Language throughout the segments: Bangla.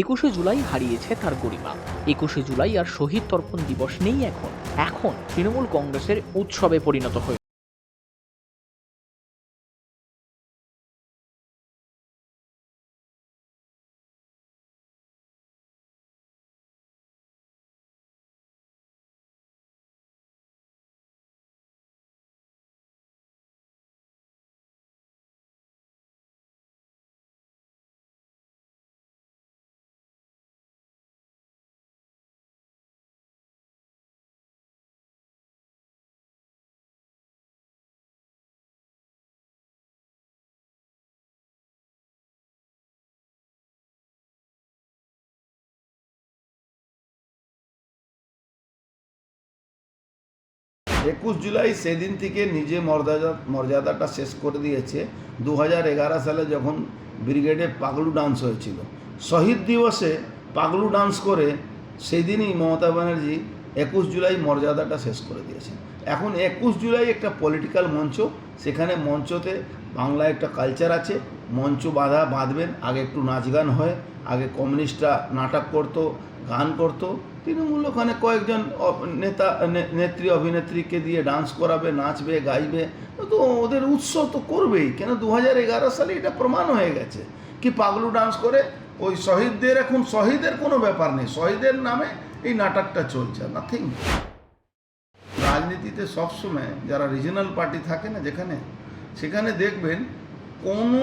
একুশে জুলাই হারিয়েছে তার গরিমা একুশে জুলাই আর শহীদ তর্পণ দিবস নেই এখন। এখন তৃণমূল কংগ্রেসের উৎসবে পরিণত হয়ে একুশ জুলাই সেদিন থেকে নিজে মর্যাদা মর্যাদাটা শেষ করে দিয়েছে। দু হাজার এগারো সালে যখন ব্রিগেডে পাগলু ডান্স হয়েছিল। শহীদ দিবসে পাগলু ডান্স করে সেদিনই মমতা ব্যানার্জি একুশ জুলাই মর্যাদাটা শেষ করে দিয়েছে এখন একুশ জুলাই একটা পলিটিক্যাল মঞ্চ। সেখানে মঞ্চতে বাংলা একটা কালচার আছে। মঞ্চ বাঁধা বাঁধবেন, আগে একটু নাচ গান হয়, আগে কমিউনিস্টরা নাটক করতো, গান করতো। তৃণমূল ওখানে কয়েকজন নেতা নেত্রী, অভিনেত্রীকে দিয়ে ডান্স করাবে, নাচবে, গাইবে। তো ওদের উৎসব তো করবেই। কেন দু হাজার এগারো সালে এটা প্রমাণ হয়ে গেছে। কি পাগলু ডান্স করে? ওই শহীদদের এখন, শহীদের কোনো ব্যাপার নেই। শহীদের নামে এই নাটকটা চলছে। নাথিং রাজনীতিতে সবসময় যারা রিজনাল পার্টি থাকে না যেখানে, সেখানে দেখবেন কোনো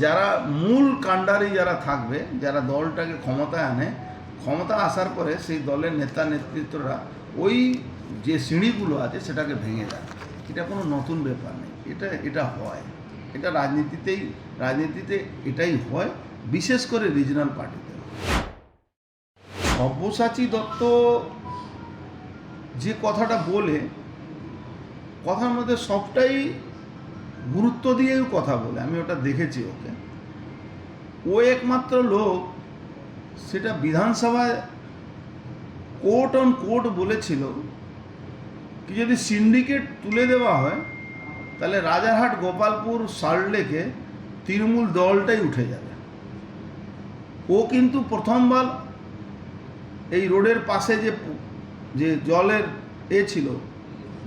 যারা মূল কাণ্ডারি যারা থাকবে, যারা দলটাকে ক্ষমতায় আনে, ক্ষমতা আসার পরে সেই দলের নেতা নেতৃত্বরা ওই যে সিঁড়িগুলো আছে সেটাকে ভেঙে দেয়। এটা কোনো নতুন ব্যাপার নেই। এটা এটা হয়। এটা রাজনীতিতেই, রাজনীতিতে এটাই হয়, বিশেষ করে রিজনাল পার্টিতে সব্যসাচী দত্ত যে কথাটা বলে, কথার মধ্যে সবটাই গুরুত্ব দিয়েও কথা বলে, আমি ওটা দেখেছি ওকে। ও একমাত্র লোক সেটা বিধানসভায় কোর্ট অন কোর্ট বলেছিল কি যদি সিন্ডিকেট তুলে দেওয়া হয়, তাহলে রাজারহাট, গোপালপুর সাল্টলেকে তৃণমূল দলটাই উঠে যাবে। ও কিন্তু প্রথমবার এই রোডের পাশে যে যে জলের এ ছিল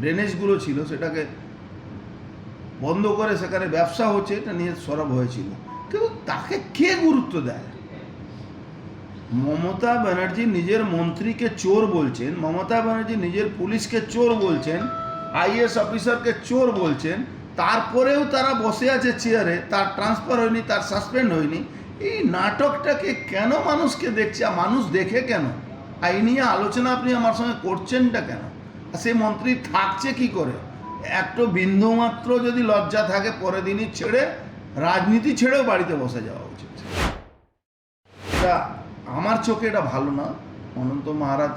ড্রেনেজগুলো ছিল, সেটাকে বন্ধ করে সেখানে ব্যবসা হচ্ছে, এটা নিয়ে সরব হয়েছিল। কিন্তু তাকে কে গুরুত্ব দেয়? মমতা ব্যানার্জি নিজের মন্ত্রীকে চোর বলছেন, মমতা ব্যানার্জি নিজের পুলিশকে চোর বলছেন, আইএস অফিসারকে চোর বলছেন, তারপরেও তারা বসে আছে চেয়ারে, তার ট্রান্সফার হয়নি, তার সাসপেন্ড হয়নি। এই নাটকটাকে কেন মানুষকে দেখছে মানুষ দেখে কেন? আর নিয়ে আলোচনা আপনি আমার সঙ্গে করছেনটা কেন? আর সেই মন্ত্রী থাকছে কি করে? একটু বিন্দুমাত্র যদি লজ্জা থাকে, পরের দিনই ছেড়ে রাজনীতি ছেড়েও বাড়িতে বসে যাওয়া উচিত। এটা আমার চোখে এটা ভালো না। অনন্ত মহারাজ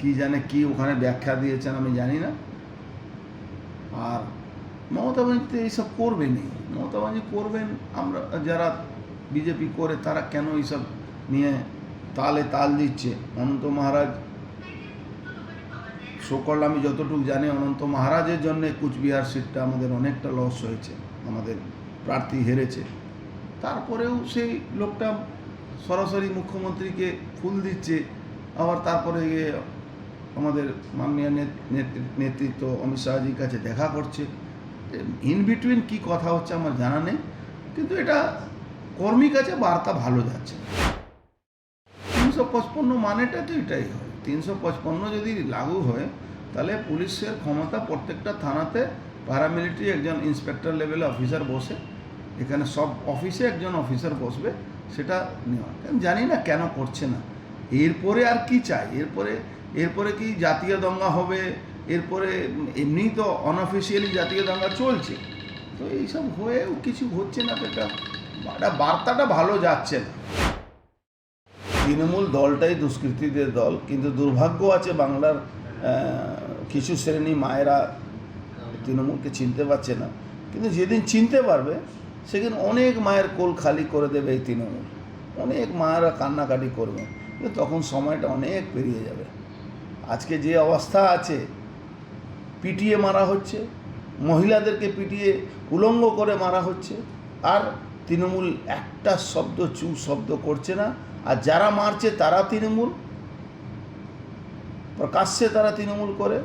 কি জানে কি ওখানে ব্যাখ্যা দিয়েছেন আমি জানি না। আর মমতা ব্যানার্জি তো এইসব করবেনই মমতা ব্যানার্জি করবেন, আমরা যারা বিজেপি করে তারা কেন এইসব নিয়ে তালে তাল দিচ্ছে? অনন্ত মহারাজ সকল আমি যতটুকু জানি অনন্ত মহারাজের জন্য কুচবিহার সিটটা আমাদের অনেকটা লস হয়েছে, আমাদের প্রার্থী হেরেছে। তারপরেও সেই লোকটা সরাসরি মুখ্যমন্ত্রীকে ফুল দিচ্ছে, আবার তারপরে গিয়ে আমাদের মাননীয় নেতৃ- নেতৃত্ব অমিত শাহজির কাছে দেখা করছে। ইন বিটুইন কী কথা হচ্ছে আমার জানা নেই, কিন্তু এটা কর্মী কাছে বার্তা ভালো যাচ্ছে তিনশো পঁচপন্ন মানেটা তো এটাই হয়। তিনশো পঁচপন্ন যদি লাগু হয়, তাহলে পুলিশের ক্ষমতা প্রত্যেকটা থানাতে প্যারামিলিটারি একজন ইন্সপেক্টর লেভেলে অফিসার বসে, এখানে সব অফিসে একজন অফিসার বসবে, সেটা নেওয়া। জানি না কেন করছে না। এরপরে আর কি চাই? এরপরে এরপরে কি জাতীয় দঙ্গা হবে? এরপরে এমনি তো অনঅফিসিয়ালি জাতীয় দঙ্গা চলছে। তো এইসব হয়েও কিছু হচ্ছে না, তো এটা বার্তাটা ভালো যাচ্ছে না। তৃণমূল দলটাই দুষ্কৃতীদের দল, কিন্তু দুর্ভাগ্য আছে বাংলার কিছু শ্রেণি মায়েরা তৃণমূলকে চিনতে পারছে না। কিন্তু যেদিন চিনতে পারবে, সেদিন অনেক মায়ের কোল খালি করে দেবে এই তৃণমূল। অনেক মায়েরা কান্নাকাটি করবে, কিন্তু তখন সময়টা অনেক পেরিয়ে যাবে। আজকে যে অবস্থা আছে, পিটিয়ে মারা হচ্ছে, মহিলাদেরকে পিটিয়ে উলঙ্গ করে মারা হচ্ছে, আর তৃণমূল একটা শব্দ চু শব্দ করছে না আর যারা মারছে তারা তৃণমূল, প্রকাশ্যে তারা তৃণমূল করে,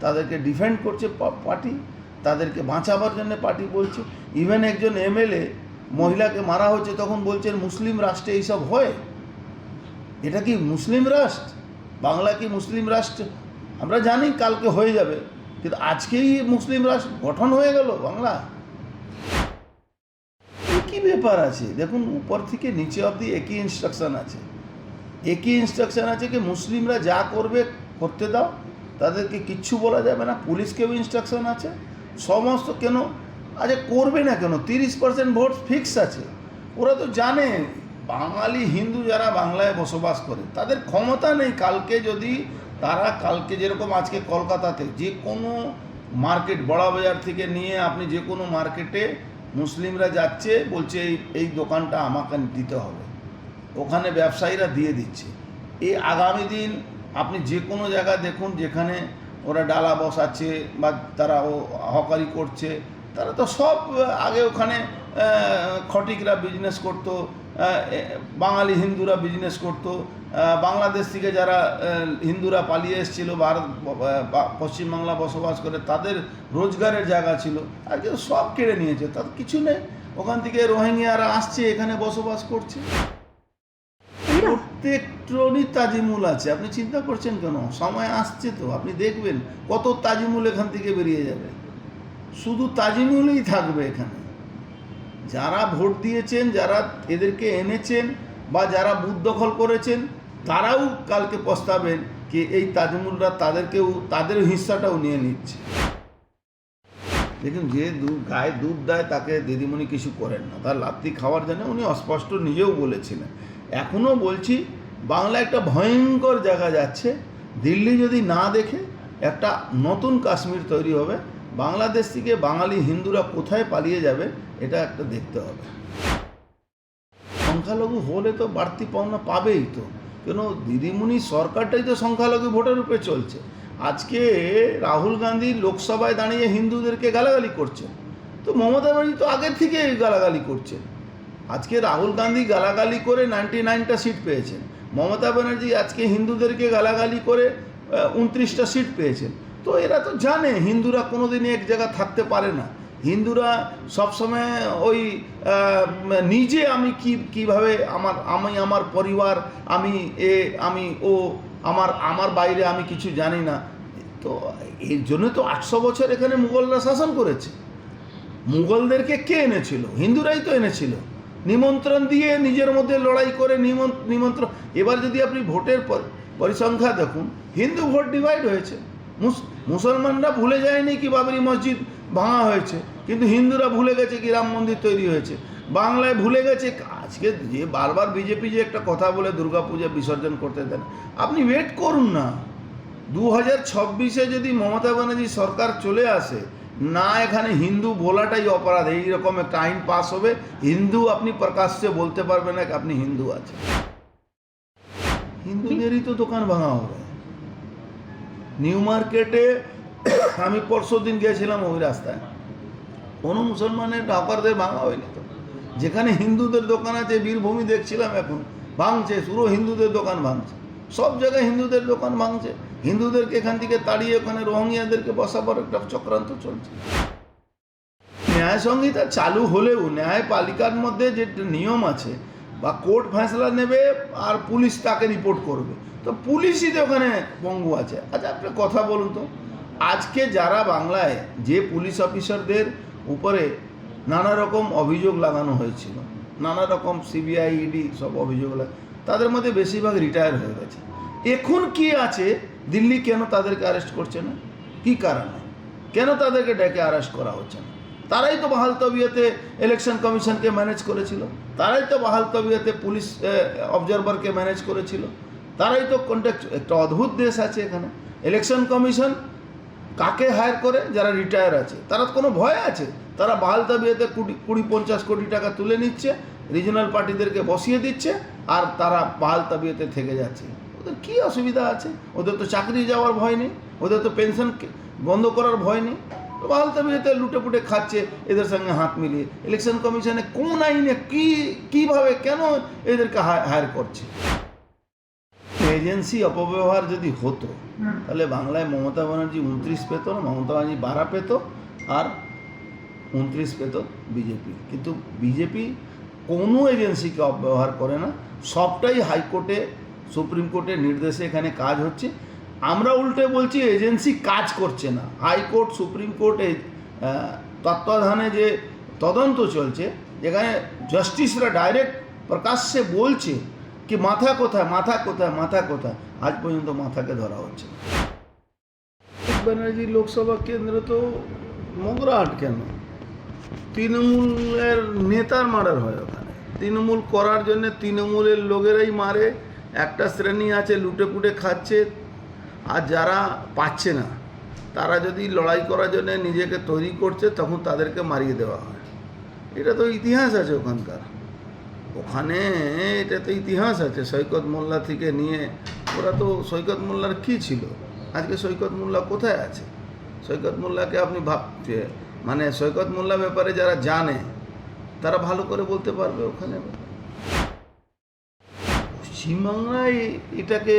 তাদেরকে ডিফেন্ড করছে পার্টি, তাদেরকে বাঁচাবার জন্য পার্টি বলছে। ইভেন একজন এমএলএ মহিলাকে মারা হচ্ছে তখন বলছেন, মুসলিম রাষ্ট্রে এইসব হয়? এটা কি মুসলিম রাষ্ট্র? বাংলা কি মুসলিম রাষ্ট্র? আমরা জানি কালকে হয়ে যাবে। কিন্তু আজকেই মুসলিম রাষ্ট্র গঠন হয়ে গেল বাংলা। কি ব্যাপার আছে? দেখুন, উপর থেকে নিচে অবধি একই ইনস্ট্রাকশন আছে। একই ইনস্ট্রাকশন আছে কি মুসলিমরা যা করবে, করতে দাও। তাদেরকে কিচ্ছু বলা যাবে না। পুলিশকেও ইনস্ট্রাকশন আছে। সমস্ত কেন? আচ্ছা করবে না কেন? তিরিশ পার্সেন্ট ভোট ফিক্স আছে। ওরা তো জানে, বাঙালি হিন্দু যারা বাংলায় বসবাস করে, তাদের ক্ষমতা নেই কালকে যদি তারা কালকে যেরকম আজকে কলকাতাতে যে কোনো মার্কেট বড় বাজার থেকে নিয়ে আপনি যে কোনো মার্কেটে মুসলিমরা যাচ্ছে, বলছে, এই এই দোকানটা আমাকে দিতে হবে। ওখানে ব্যবসায়ীরা দিয়ে দিচ্ছে। এই আগামী দিন আপনি যে কোনো জায়গা দেখুন, যেখানে ওরা ডালা বসাচ্ছে বা তারা ও হকারি করছে, তারা তো সব আগে ওখানে খটিকরা বিজনেস করতো বাঙালি হিন্দুরা বিজনেস করতো বাংলাদেশ থেকে যারা হিন্দুরা পালিয়ে এসেছিল, ভারত পশ্চিমবাংলা বসবাস করে, তাদের রোজগারের জায়গা ছিল। আজকে তো সব কেড়ে নিয়েছে। তার কিছু নেই। ওখান থেকে রোহিঙ্গিয়ারা আসছে, এখানে বসবাস করছে। প্রত্যেকটরই তাজিমুল আছে। আপনি চিন্তা করছেন কেন? সময় আসছে তো। আপনি দেখবেন কত তাজিমুল এখান থেকে বেরিয়ে যাবে। শুধু তাজিমুলই থাকবে এখানে। যারা ভোট দিয়েছেন, যারা এদেরকে এনেছেন বা যারা বুথ দখল করেছেন তারাও কালকে পস্তাবেন যে এই তাজমুলরা তাদেরকেও, তাদের হিস্সাটাও নিয়ে নিচ্ছে। দেখুন, যে দুধ গায়ে দুধ দেয় তাকে দিদিমণি কিছু করেন না। তার লাত্তি খাওয়ার জন্য উনি অস্পষ্ট নিজেও বলেছিলেন। এখনও বলছি বাংলা একটা ভয়ঙ্কর জায়গা যাচ্ছে। দিল্লি যদি না দেখে একটা নতুন কাশ্মীর তৈরি হবে, বাংলাদেশ থেকে বাঙালি হিন্দুরা কোথায় পালিয়ে যাবে, এটা একটা দেখতে হবে। সংখ্যালঘু হলে তো বাড়তি পাওনা পাবেই তো। কেন দিদিমণি সরকারটাই তো সংখ্যালঘু ভোটের উপরে চলছে। আজকে রাহুল গান্ধী লোকসভায় দাঁড়িয়ে হিন্দুদেরকে গালাগালি করছে তো মমতা ব্যানার্জি তো আগের থেকে গালাগালি করছে আজকে রাহুল গান্ধী গালাগালি করে নাইনটি নাইনটা সিট পেয়েছেন। মমতা ব্যানার্জি আজকে হিন্দুদেরকে গালাগালি করে উনত্রিশটা সিট পেয়েছেন। তো এরা তো জানে, হিন্দুরা কোনোদিনই এক জায়গা থাকতে পারে না। হিন্দুরা সবসময় ওই নিজে আমি কি, কীভাবে আমার, আমি আমার পরিবার, আমি এ, আমি ও, আমার আমার বাইরে আমি কিছু জানি না। তো এর জন্য তো আটশো বছর এখানে মুঘলরা শাসন করেছে। মুঘলদেরকে কে এনেছিল? হিন্দুরাই তো এনেছিল। নিমন্ত্রণ দিয়ে নিজের মধ্যে লড়াই করে নিমন- নিমন্ত্রণ। এবার যদি আপনি ভোটের পর- পরিসংখ্যা দেখুন, হিন্দু ভোট ডিভাইড হয়েছে। মুস- মুসলমানরা ভুলে যায়নি কি বাবরি মসজিদ ভাঙা হয়েছে। কিন্তু হিন্দুরা ভুলে গেছে কি রাম মন্দির তৈরি হয়েছে। বাংলায় ভুলে গেছে, আজকে যে বারবার বিজেপি যে একটা কথা বলে দুর্গাপূজা বিসর্জন করতে দেন, আপনি ওয়েট করুন না। দু হাজার ছাব্বিশে যদি মমতা ব্যানার্জি সরকার চলে আসে, না এখানে হিন্দু বলাটাই অপরাধ এইরকম একটা আইন পাস হবে, হিন্দু আপনি প্রকাশ্যে বলতে পারবেন না আপনি হিন্দু আছে হিন্দুদেরই তো দোকান ভাঙা হবে। নিউ মার্কেটে আমি পরশু দিন গিয়েছিলাম ওই রাস্তায়। কোনো মুসলমানের ডাকারদের ভাঙা হয়নি তো। যেখানে হিন্দুদের দোকান আছে, বীরভূমি দেখছিলাম এখন, ভাঙছে, পুরো হিন্দুদের দোকান ভাঙছে। সব জায়গায় হিন্দুদের দোকান ভাঙছে। হিন্দুদেরকে এখান থেকে তাড়িয়ে ওখানে রোহিঙ্গিয়াদেরকে বসাবার একটা চক্রান্ত চলছে। ন্যায় সংহিতা চালু হলেও ন্যায়পালিকার মধ্যে যে নিয়ম আছে, বা কোর্ট ফেসলা নেবে আর পুলিশ তাকে রিপোর্ট করবে। তো পুলিশই তো ওখানে পঙ্গু আছে। আচ্ছা আপনি কথা বলুন তো। আজকে যারা বাংলায় যে পুলিশ অফিসারদের উপরে নানা রকম অভিযোগ লাগানো হয়েছিল। নানা রকম সিবিআই ইডি সব অভিযোগ তাদের মধ্যে বেশিরভাগ রিটায়ার হয়ে গেছে। এখন কি আছে? দিল্লি কেন তাদেরকে অ্যারেস্ট করছে না? কি কারণে? কেন তাদেরকে ডেকে অ্যারেস্ট করা হচ্ছে না? তারাই তো বাহাল তবিয়তে ইলেকশন কমিশনকে ম্যানেজ করেছিল। তারাই তো বাহাল তবিয়তে পুলিশ অবজারভারকে ম্যানেজ করেছিল। তারাই তো কন্ট্যাক্ট একটা অদ্ভুত দেশ আছে এখানে। ইলেকশন কমিশন কাকে হায়ার করে? যারা রিটায়ার আছে। তারা কোনো ভয় আছে। তারা বাহাল তবিয়তে কুড়ি কুড়ি, পঞ্চাশ কোটি টাকা তুলে নিচ্ছে রিজনাল পার্টিদেরকে বসিয়ে দিচ্ছে, আর তারা বাহাল তবিয়তে থেকে যাচ্ছে। ওদের কী অসুবিধা আছে? ওদের তো চাকরি যাওয়ার ভয় নেই। ওদের তো পেনশন বন্ধ করার ভয় নেই। বালতা বিয়েতে লুটে পুটে খাচ্ছে, এদের সঙ্গে হাত মিলিয়ে। ইলেকশন কমিশনে কোন আইনে কী, কীভাবে কেন এদেরকে হায়ার করছে? এজেন্সি অপব্যবহার যদি হতো তাহলে বাংলায় মমতা ব্যানার্জি উনত্রিশ পেত না মমতা ব্যানার্জি বারা পেত আর উনত্রিশ পেত বিজেপি। কিন্তু বিজেপি কোনো এজেন্সিকে অপব্যবহার করে না। সবটাই হাইকোর্টে সুপ্রিম কোর্টের নির্দেশে এখানে কাজ হচ্ছে। আমরা উল্টে বলছি এজেন্সি কাজ করছে না। হাইকোর্ট সুপ্রিম কোর্টে তত্ত্বাবধানে যে তদন্ত চলছে যেখানে জাস্টিসরা ডাইরেক্ট প্রকাশ্যে বলছে কি মাথা কোথায় মাথা কোথায় মাথা কোথায়? আজ পর্যন্ত মাথাকে ধরা হচ্ছে। ব্যানার্জি লোকসভা কেন্দ্র তো মগরাহাট কেন? তৃণমূলের নেতার মার্ডার হয় ওখানে। তৃণমূল করার জন্য তৃণমূলের লোকেরাই মারে, একটা শ্রেণি আছে, লুটে পুটে খাচ্ছে, আর যারা পাচ্ছে না, তারা যদি লড়াই করার জন্য নিজেকে তৈরি করছে, তখন তাদেরকে মারিয়ে দেওয়া হয়। এটা তো ইতিহাস আছে ওখানকার। ওখানে এটা তো ইতিহাস আছে, সৈকত মোল্লা থেকে নিয়ে, ওরা তো সৈকত মোল্লার কী ছিল? আজকে সৈকত মোল্লা কোথায় আছে? সৈকত মোল্লাকে আপনি ভাবছে মানে সৈকত মোল্লা ব্যাপারে যারা জানে, তারা ভালো করে বলতে পারবে ওখানে। পশ্চিমবাংলায় এটাকে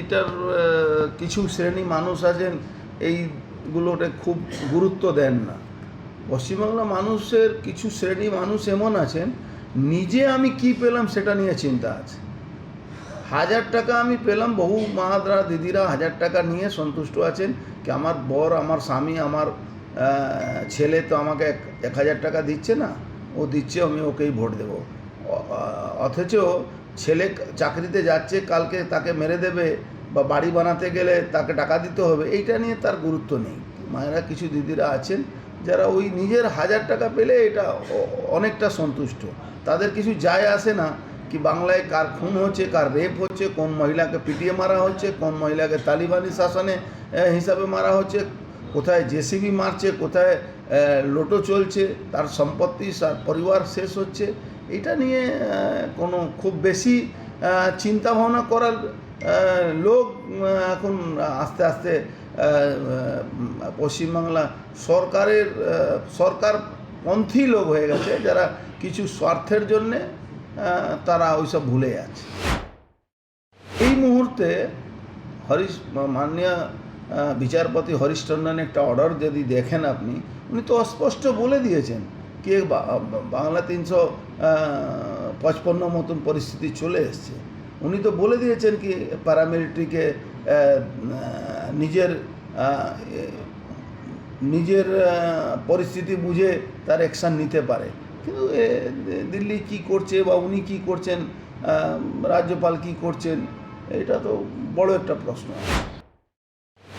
এটার কিছু শ্রেণি মানুষ আছেন, এইগুলোতে খুব গুরুত্ব দেন না। পশ্চিমবাংলা মানুষের কিছু শ্রেণি মানুষ এমন আছেন, নিজে আমি কি পেলাম সেটা নিয়ে চিন্তা আছে। হাজার টাকা আমি পেলাম, বহু মাহাদরা দিদিরা হাজার টাকা নিয়ে সন্তুষ্ট আছেন কি আমার বর, আমার স্বামী, আমার ছেলে তো আমাকে এক এক হাজার টাকা দিচ্ছে না, ও দিচ্ছে, আমি ওকেই ভোট দেবো। অথচ ছেলে চাকরিতে যাচ্ছে, কালকে তাকে মেরে দেবে বা বাড়ি বানাতে গেলে তাকে টাকা দিতে হবে, এইটা নিয়ে তার গুরুত্ব নেই। মায়েরা কিছু দিদিরা আছেন যারা ওই নিজের হাজার টাকা পেলে এটা অনেকটা সন্তুষ্ট। তাদের কিছু যায় আসে না কি বাংলায় কার খুন হচ্ছে, কার রেপ হচ্ছে, কোন মহিলাকে পিটিয়ে মারা হচ্ছে, কোন মহিলাকে তালিবানি শাসনে হিসাবে মারা হচ্ছে, কোথায় জেসিবি মারছে, কোথায় লোটো চলছে, তার সম্পত্তি, তার পরিবার শেষ হচ্ছে। এটা নিয়ে কোনো খুব বেশি চিন্তা ভাবনা করার লোক এখন আস্তে আস্তে পশ্চিমবাংলা সরকারের সরকার পন্থী লোক হয়ে গেছে, যারা কিছু স্বার্থের জন্যে তারা ওইসব ভুলে যাচ্ছে। এই মুহূর্তে হরিশ, মাননীয় বিচারপতি হরিশ একটা অর্ডার যদি দেখেন আপনি, উনি তো অস্পষ্ট বলে দিয়েছেন কে বাংলা তিনশো পঁচপন্ন মতন পরিস্থিতি চলে এসছে। উনি তো বলে দিয়েছেন কি প্যারামিলিটারিকে নিজের নিজের পরিস্থিতি বুঝে তার অ্যাকশান নিতে পারে। কিন্তু দিল্লি কি করছে বা উনি কি করছেন রাজ্যপাল কি করছেন, এটা তো বড় একটা প্রশ্ন।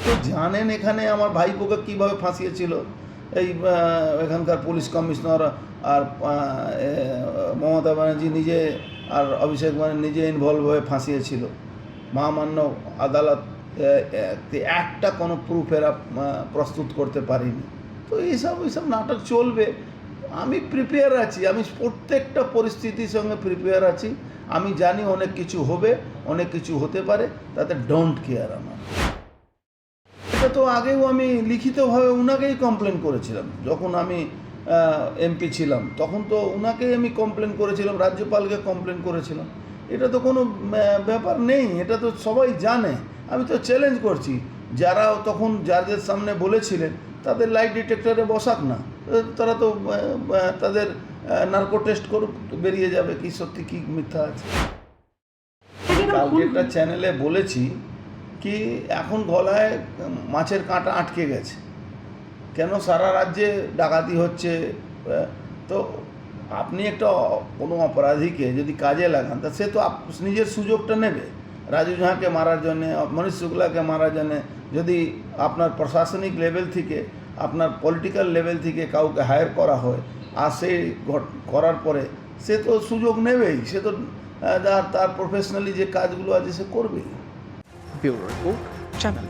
তো জানেন এখানে আমার ভাইপোকে কীভাবে ফাঁসিয়েছিল? এই এখানকার পুলিশ কমিশনার আর মমতা ব্যানার্জি নিজে আর অভিষেক ব্যানার্জি নিজে ইনভলভ হয়ে ফাঁসিয়েছিল। মহামান্য আদালত একটা কোনো প্রুফের প্রস্তুত করতে পারিনি। তো এইসব এইসব নাটক চলবে। আমি প্রিপেয়ার আছি। আমি প্রত্যেকটা পরিস্থিতির সঙ্গে প্রিপেয়ার আছি। আমি জানি অনেক কিছু হবে, অনেক কিছু হতে পারে, তাতে ডোন্ট কেয়ার আমার। এটা তো আগেও আমি লিখিতভাবে ওনাকেই কমপ্লেন করেছিলাম। যখন আমি এমপি ছিলাম, তখন তো ওনাকেই আমি কমপ্লেন করেছিলাম, রাজ্যপালকে কমপ্লেন করেছিলাম। এটা তো কোনো ব্যাপার নেই। এটা তো সবাই জানে। আমি তো চ্যালেঞ্জ করছি। যারা তখন যাদের সামনে বলেছিলেন তাদের লাইট ডিটেক্টরে বসাক না। তারা তো তাদের নার্কো টেস্ট করুক বেরিয়ে যাবে কি সত্যি কি মিথ্যা আছে। কালকে একটা চ্যানেলে বলেছি কি এখন গলায় মাছের কাঁটা আটকে গেছে। কেন সারা রাজ্যে ডাকাতি হচ্ছে? তো আপনি একটা কোনো অপরাধীকে যদি কাজে লাগান তা সে তো নিজের সুযোগটা নেবে। রাজু ঝাঁকে মারার জন্যে, মনীষ শুক্লাকে মারার জন্যে, যদি আপনার প্রশাসনিক লেভেল থেকে, আপনার পলিটিক্যাল লেভেল থেকে কাউকে হায়ার করা হয়, আর সে করার পরে সে তো সুযোগ নেবেই, সে তো তার তার প্রফেশনালি যে কাজগুলো আছে সে করবেই। চ্যানেল